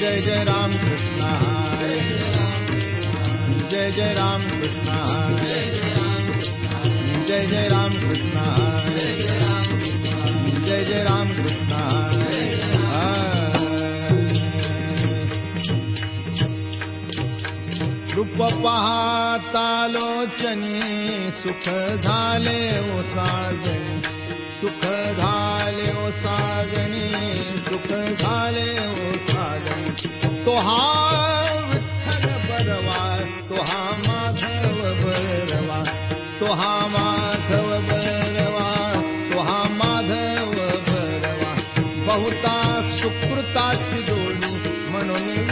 जय जय राम कृष्ण रूप पाहता लोचनी सुख झाले ओ साजनी सुख झाले ओ साजनी सुख झाले ओ साजनी। तो हा विठ्ठल बरवा तो हा माधव बरवा तो हा माधव बरवा तो हा माधव बरवा। बहुता सुकृताची जोडी म्हणून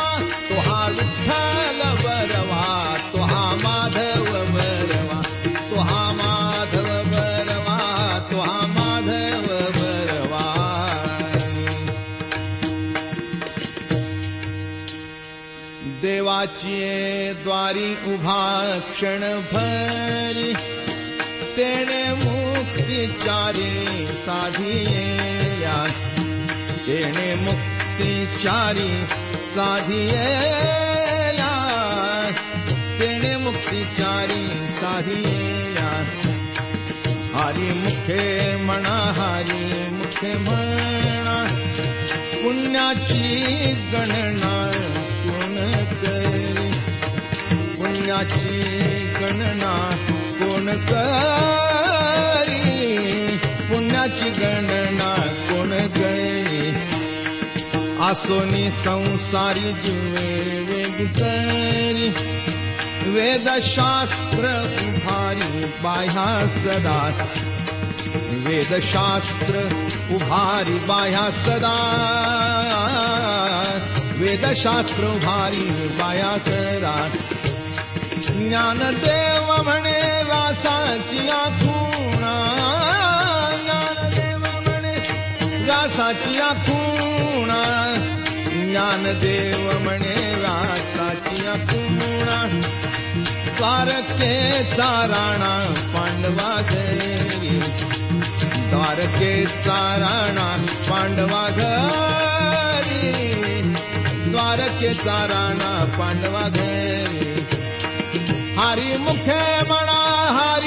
देवाची द्वारी उभा क्षण भरी। तेणे मुक्तिचारी साधिया तेणे मुक्तिचारी साधिया तेणे मुक्तिचारी साधिया हरी मुखे म्हणा हरी मुखे म्हणा पुण्याची गणना पुण्याची गणना कोण करी? पुण्याची गणना कोण करी? आसोनी संसारी जीवे करी। वेदशास्त्र उभारी बाह्या सदा। वेदशास्त्र उभारी बाह्या सदा। वेदशास्त्र उभारी बाह्या सदा ज्ञानदेव म्हणे व्यासाचिया खूणा। ज्ञानदेव म्हणे व्यासाचिया खूणा। ज्ञानदेव म्हणे व्यासाचिया खूणा। द्वार के साराणा पांडवा देवी द्वारके साराणा पांडवा घरी। द्वारके साराणा पांडवा देवी हरी मुखे बड़ा हरी